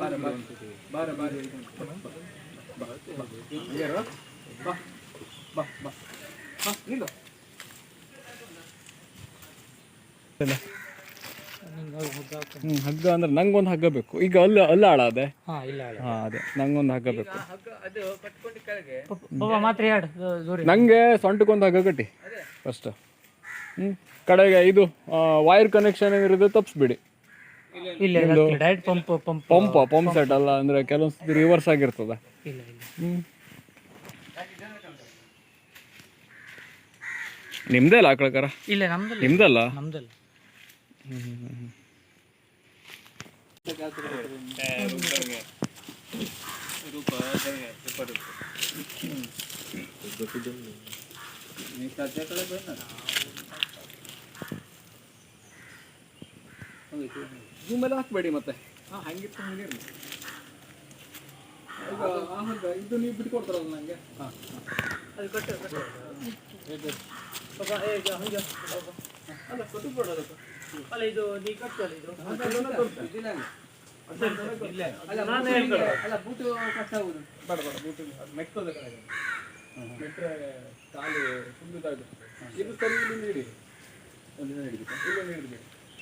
ಬಾರ ಬಾರ ಬಾರ ಏರು ಬಾ ಬಾ ಬಾ ಬಾ ನಿಲ್ಲು ಹ್ಮ್ ಹಗ್ಗ ಅಂದ್ರೆ ನಂಗೊಂದು ಹಗ್ಗ ಬೇಕು. ಈಗ ಅಲ್ಲ ಅಲ್ಲ ಹಾಳ ಹಾ ಇಲ್ಲ ಇಲ್ಲ. ಹಾ ಅದೇ. ನಂಗೊಂದು ಹಗ್ಗ ಬೇಕು. ನಂಗೆ ಸೊಂಟಕ್ಕೊಂದು ಹಗ್ಗ ಕಟ್ಟಿ. First hmm. ಕಡೆಗೆ ಇದು ವೈರ್ ಕನೆಕ್ಷನ್ ಏನಿರುತ್ತೆ ತಪ್ಪಿಸ್ಬಿಡಿ ಇಲ್ಲ direct pump pump pump pump set ಅಲ್ಲ ಅಂದ್ರೆ ಕೆಲವೊಂದ್ಸತಿ ರಿವರ್ಸ್ ಆಗಿರ್ತದೆ. ಇಲ್ಲ ಇಲ್ಲ. ಹ್ಮ್. ನಿಮ್ದೇ ಅಲ್ಲ ಆಕಳಕರ ಇಲ್ಲ ನಮ್ದಲ್ಲ. ನಿಮ್ದಲ್ಲ? ನಮ್ದಲ್ಲ. ಜೂಮೆಲ್ಲ ಹಾಕಬೇಡಿ ಮತ್ತೆ. ಹಂಗಿತ್ತು ಹಂಗೆ ಈಗ ಇದು ನೀವು ಬಿಟ್ಕೊಡ್ತಾರಲ್ಲ ನನಗೆ ಹಾಂ ಅದು ಕೊಟ್ಟು ಹಂಗೆ. ಅಲ್ಲ ಕೊಟ್ಟು ಕೊಡೋದಕ್ಕೆ ಅಲ್ಲ ಇದು ನೀ ಕಟ್ಟಲ್ಲ ಇಲ್ಲ ಅಲ್ಲ ನಾನು ಅಲ್ಲ ಬೂಟು ಕಷ್ಟ ಆಗುದು. ಬಡ ಬೂಟು ಮೆಟ್ಟೋದ ಕಡೆ ಮೆಟ್ಟರೆ ಕಾಲು ಫುಲ್ ಇದಾಗುತ್ತೆ ಇದು ಸರಿ ನೀಡಿ.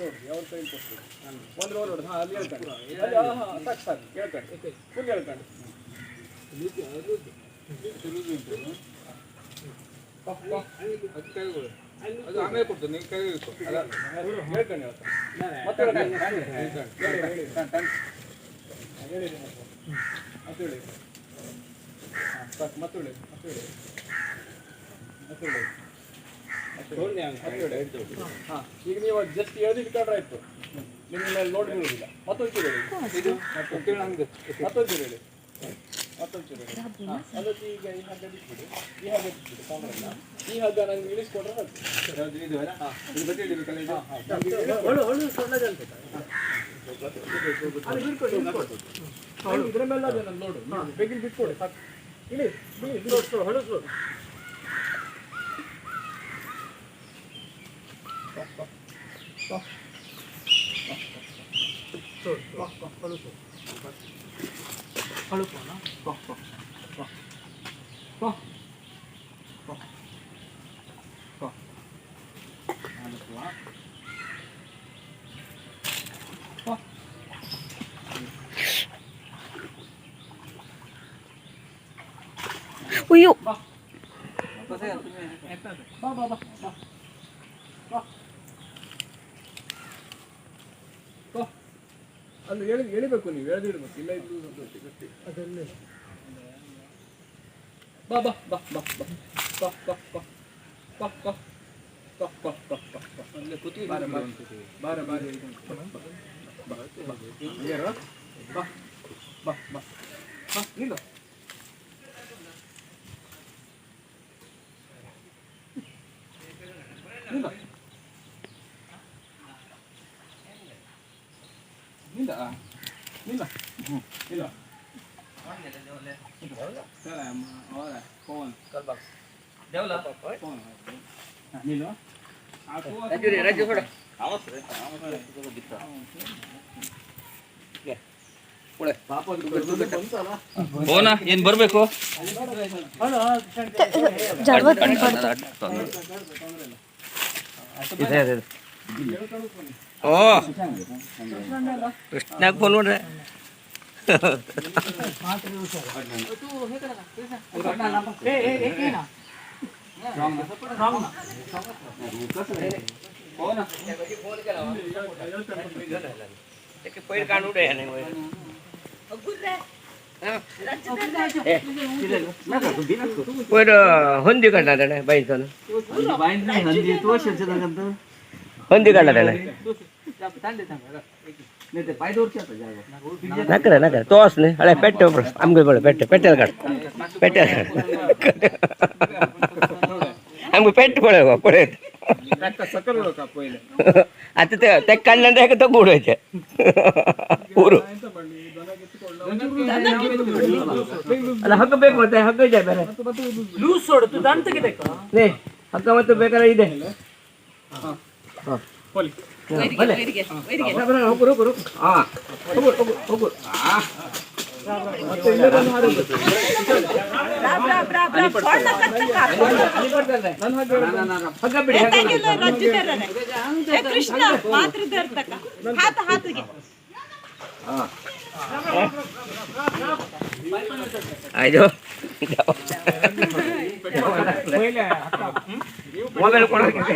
ನೋಡ್ರಿ ಕೈ ಕೊಡ್ತೀವಿ ಒಂದು ನೋಡ್ರಿ ಹಾಂ ಅಲ್ಲಿ ಹೇಳ್ತಾನೆ. ಅಲ್ಲಿ ಹಾಂ ಹಾಂ ಸಾಕು ಸಾಕು ಕೇಳ್ತಾನೆ ಫುಲ್ ಹೇಳ್ತಾನೆ. ಅದು ಆಮೇಲೆ ಕೊಡ್ತೀನಿ ನೀವು ಕೈ ಹೇಳ್ತಾನೆ. ಮತ್ತೆ ಹೇಳಿ ಮತ್ತೆ ಹೇಳಿ ಸಾಕು ಮತ್ತೆ ಹೇಳಿ ಮತ್ತೆ ಹೇಳಿ. ಮತ್ತೆ ಹೇಳಿ. ಹಾಂ ಈಗ ನೀವು ಜಸ್ಟ್ ಎಳ್ದು ಇಟ್ಕೊಂಡ್ರೆ ಆಯ್ತು. ನಿಮ್ಮ ಮೇಲೆ ಲೋಡ್ ಬೀಳುವುದಿಲ್ಲ ಮತ್ತೊಂದು ಹೇಳಿ ಇದು ಮತ್ತೊಂದು ಹೇಳಿ. ಮತ್ತೊಂದು ಹೇಳಿ. ಹಾಂ ಅದಕ್ಕೆ ಈಗ ಈ ಹಗ್ಗ ಬಿಟ್ಬಿಡಿ. ಈ ಹಗ್ಗ ಬಿಟ್ಬಿಡಿ ಈ ಹಗ್ಗ ನಂಗೆ ಇಳಿಸ್ಕೊಟ್ರೆ ಸಾಕು. ಇದು ಅಲ್ಲ? ಹಾಂ. ಹಿಡಿಬೇಕಲ್ಲ ಹಾಂ ಬಿಟ್ಕೊಡಿ. ಇದ್ರ ಮೇಲೆ ನೋಡು. ಲೋಡು ನೀವು ಬೇಗ ಬಿಟ್ಕೊಡಿ ಸಾಕು. ಇಳಿ ಇಳಿ ಇಳಿ. ಹೊಳು ಹೊಳು ಹೊಳುಕೋಣ ಅಯ್ಯೋ ಬಾ ಬಾ ಬಾ ಬಾ ಬಾ ಬಾ ಅಲ್ಲಿ ಎಳಿ ಎಳಿಬೇಕು ನೀವು ಎಳೆದಿಡ್ಬೇಕು ಇಲ್ಲ ಇದು ಗಟ್ಟಿ ಗಟ್ಟಿ ಅದರಲ್ಲಿ ಬಾ ಬಾ ಬಾ ಬಾ ಬಾ ಬಾ ಬಾ ಬಾ ಬಾ ಬಾ ಬಾ ಬಾ ಬಾ ಬಾ ಬಾ ಅಲ್ಲೇ ಕೂತಿ ಬಾರ ಬಾರ ಬಾರ ಬಾರ ಬಾ ಬಾ ಏರು ಬಾ ಬಾ ಬಾ ಬಾ ನಿಲ್ಲು ನಿಲ್ಲ ನಿಂದ ನಿಲ್ಲ ಹ್ಞೂ ಇಲ್ಲ ಸರ ಅವರ ಫೋನ್ ಫೋನ್ ನೀನು ಹೋನ ಏನ್ ಬರ್ಬೇಕು ಇದೆ ಇದೆ ഓ കൃഷ്ണക്ക് പോലുണ്ട് പോയി കാണൂടെ ಹೊಂದಿ ಕಂಡ ಬೈತಾನ ಹೊಂದಿ ಕಳ್ಳದಣ್ಣ ನಕ್ಕರ ನಕ್ಕರ ತೋರ್ಸ್ನಿ. ಹಳೆ ಪೆಟ್ಟು ಒಬ್ರು. ಅಂಗಡಿಗಳು ಪೆಟ್ಟು ಪೆಟ್ಟಲ್ ಕಡ ಪೆಟ್ಟಲ್ ಹಂಗೆ ಪೆಟ್ಟು ಕೊಳೆವ ಕೊಳೆದು ಅತ್ತ ತೆಕ್ಕಣ್ಣಂದ ಹೇಗೆ ತಗೊಂಡೋಯ್ತೆ ಊರು. ಅಲ್ಲ ಹಗ್ಗ ಬೇಕು ಮತ್ತೆ ಹಗ್ಗ ಇದೆ ಬೇರೆ. ಲೂಸ್ ಹೊಡೆದು ದಂತ ಹಗ್ಗ ಮತ್ತೆ ಬೇಕಾದ್ರೆ ಇದೆ. ಹೋಲಿ ಬಲೆ. ಬರ, ಬರ, ಹೋಗು ಹೋಗು ಹೋಗು ಹಾ ಹೋಗು ಹೋಗು ಹೋಗು ಆ ಮತ್ತೆ ಇಲ್ಲದನ್ನು ಹಾರೋದು ಅಲ್ಲಿ ಬರ್ತದೆ. ಹಗ್ಗ ಬಿಡಿ ಹಗ್ಗ ಬಿಡಿ. ಕೃಷ್ಣ ಮಾತ್ರ ಧರ್ತಕ ಹಾತ ಹಾತಿಗೆ ಆಯ್ತು ಮೊಬೈಲ್ ಕೊಡೋಕೆ